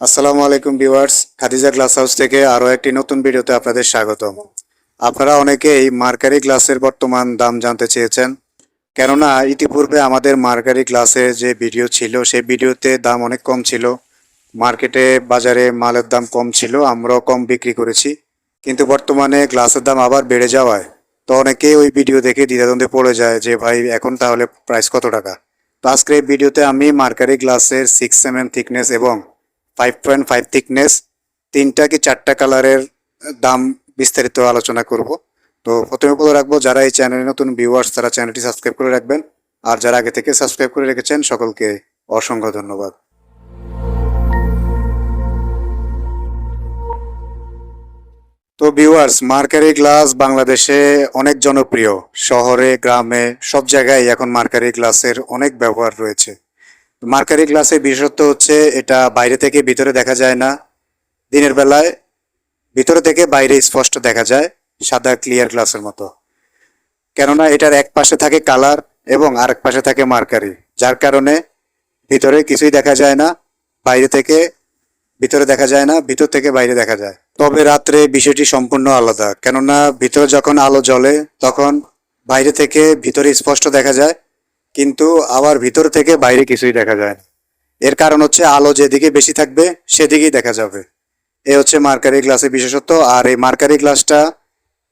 আসসালামু আলাইকুম viewers, Khadija glass house থেকে আরও একটি নতুন ভিডিওতে আপনাদের স্বাগতম। আপনারা অনেকেই মার্কারি গ্লাসের বর্তমান দাম জানতে চেয়েছেন, কেননা ইতিপূর্বে আমাদের মার্কারি গ্লাসের যে ভিডিও ছিল, সেই ভিডিওতে দাম অনেক কম ছিল, মার্কেটে, বাজারে মালের দাম কম ছিল, আমরাও কম বিক্রি করেছি, কিন্তু বর্তমানে গ্লাসের দাম আবার বেড়ে যাওয়ায়, তো অনেকেই ওই ভিডিও দেখে দ্বিধাদ্বন্দ্বে পড়ে যায় যে, ভাই, এখন তাহলে প্রাইস কত টাকা? তো আজকের এই ভিডিওতে আমি মার্কারি গ্লাসের সিক্স এম এম থিকনেস এবং ফাইভ পয়েন্ট ফাইভ থিকনেস তিনটা কি চারটা কালারের দাম বিস্তারিত আলোচনা করব। তো প্রথমে বলে রাখব, যারা এই চ্যানেলে নতুন ভিউয়ার্স তারা চ্যানেলটি সাবস্ক্রাইব করে রাখবেন। আর যারা আগে থেকে সাবস্ক্রাইব করে রেখেছেন, সকলকে অসংখ্য ধন্যবাদ। তো ভিউয়ার্স মার্কারি গ্লাস বাংলাদেশে অনেক জনপ্রিয়। শহরে, গ্রামে, সব জায়গায় এখন মার্কারি গ্লাসের অনেক ব্যবহার রয়েছে। মার্কারি গ্লাসের বিশেষত্ব হচ্ছে এটা বাইরে থেকে ভিতরে দেখা যায় না। দিনের বেলায় ভিতরে থেকে বাইরে স্পষ্ট দেখা যায়, সাদা ক্লিয়ার গ্লাসের মতো। কেননা এটার এক পাশে থাকে কালার এবং আরেক পাশে থাকে মার্কারি, যার কারণে ভিতরে কিছুই দেখা যায় না, বাইরে থেকে ভিতরে দেখা যায় না, ভিতর থেকে বাইরে দেখা যায়। তবে রাত্রে বিষয়টি সম্পূর্ণ আলাদা, কেননা ভিতরে যখন আলো জ্বলে তখন বাইরে থেকে ভিতরে স্পষ্ট দেখা যায় কিন্তু আবার ভিতর থেকে বাইরে কিছুই দেখা যায় না। এর কারণ হচ্ছে আলো যেদিকে বেশি থাকবে, সেদিকেই দেখা যাবে। এ হচ্ছে মার্কারি গ্লাসের বিশেষত্ব। আর এই মার্কারি গ্লাসটা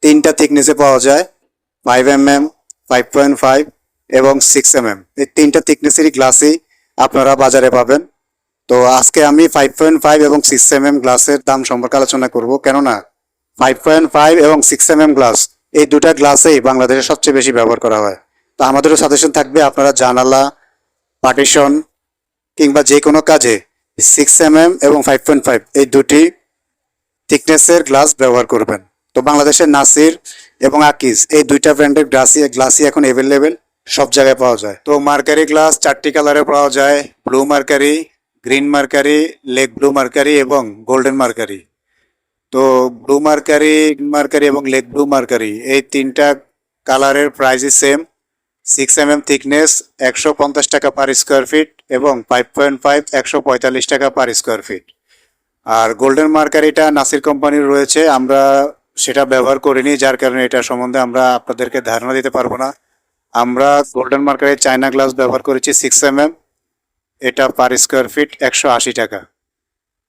তিনটা থিকনেসে পাওয়া যায় five M M five point five এবং সিক্স এম এম এই তিনটা থিকনেসেরই গ্লাসই আপনারা বাজারে পাবেন। তো আজকে আমি ফাইভ পয়েন্ট ফাইভ এবং সিক্স এম এম গ্লাসের দাম সম্পর্কে আলোচনা করব। কেননা ফাইভ পয়েন্ট ফাইভ এবং সিক্স এম এম গ্লাস এই দুটা গ্লাসেই বাংলাদেশে সবচেয়ে বেশি ব্যবহার করা হয়। তো আমাদেরও সাজেশন থাকবে, আপনারা জানালা পার্টিশন কিংবা যে কোনো কাজে সিক্স এম এম এবং ফাইভ পয়েন্ট ফাইভ এই দুটি থিকনেসের গ্লাস ব্যবহার করবেন। তো বাংলাদেশের নাসির এবং আকিজ, এই দুইটা ব্র্যান্ডের গ্লাসই গ্লাসই এখন অ্যাভেলেবেল সব জায়গায় পাওয়া যায়। তো মার্কারি গ্লাস চারটি কালারে পাওয়া যায় blue mercury green mercury, lake blue mercury এবং গোল্ডেন মার্কারি। তো ব্লু মার্কারি মার্কারি এবং লেক ব্লু মার্কারি, এই তিনটা কালারের প্রাইসই same six M M thickness একশো পঞ্চাশ টাকা পার স্কোয়ার ফিট এবং ফাইভ পয়েন্ট ফাইভ একশো পঁয়তাল্লিশ টাকা পার স্কোয়ার ফিট আর গোল্ডেন মার্কারিটা নাসির কোম্পানির রয়েছে, আমরা সেটা ব্যবহার করিনি, যার কারণে এটা সম্বন্ধে আমরা আপনাদেরকে ধারণা দিতে পারব না। আমরা গোল্ডেন মার্কারের চায়না গ্লাস ব্যবহার করেছি সিক্স এম এম এটা পার স্কোয়ার ফিট একশো আশি টাকা।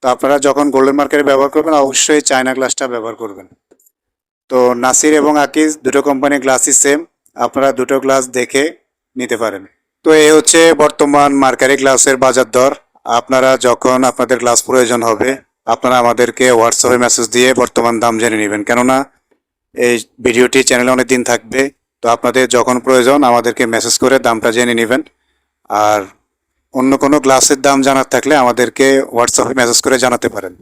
তো আপনারা যখন গোল্ডেন মার্কারে ব্যবহার করবেন, অবশ্যই চায়না গ্লাসটা ব্যবহার করবেন। তো নাসির এবং আকিজ দুটো কোম্পানির গ্লাসই সেম আপনারা দুটো গ্লাস দেখে নিতে পারেন। তো এই হচ্ছে বর্তমান মার্কারি গ্লাসের বাজার দর। আপনারা যখন আপনাদের গ্লাস প্রয়োজন হবে, আপনারা আমাদেরকে হোয়াটসঅ্যাপে মেসেজ দিয়ে বর্তমান দাম জেনে নেবেন। কেননা, এই ভিডিওটি চ্যানেলে অনেক দিন থাকবে, তো আপনাদের যখন প্রয়োজন, আমাদেরকে মেসেজ করে দামটা জেনে নেবেন। আর অন্য কোনো গ্লাসের দাম জানার থাকলে আমাদেরকে হোয়াটসঅ্যাপে মেসেজ করে জানাতে পারেন।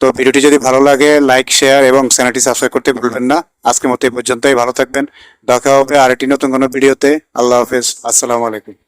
তো ভিডিওটি যদি ভালো লাগে লাইক শেয়ার এবং চ্যানেলটি সাবস্ক্রাইব করতে ভুলবেন না। আজকের মতো এই পর্যন্তই, ভালো থাকবেন। দেখা হবে আরেকটি নতুন কোনো ভিডিওতে। আল্লাহ হাফেজ। আসসালামু আলাইকুম।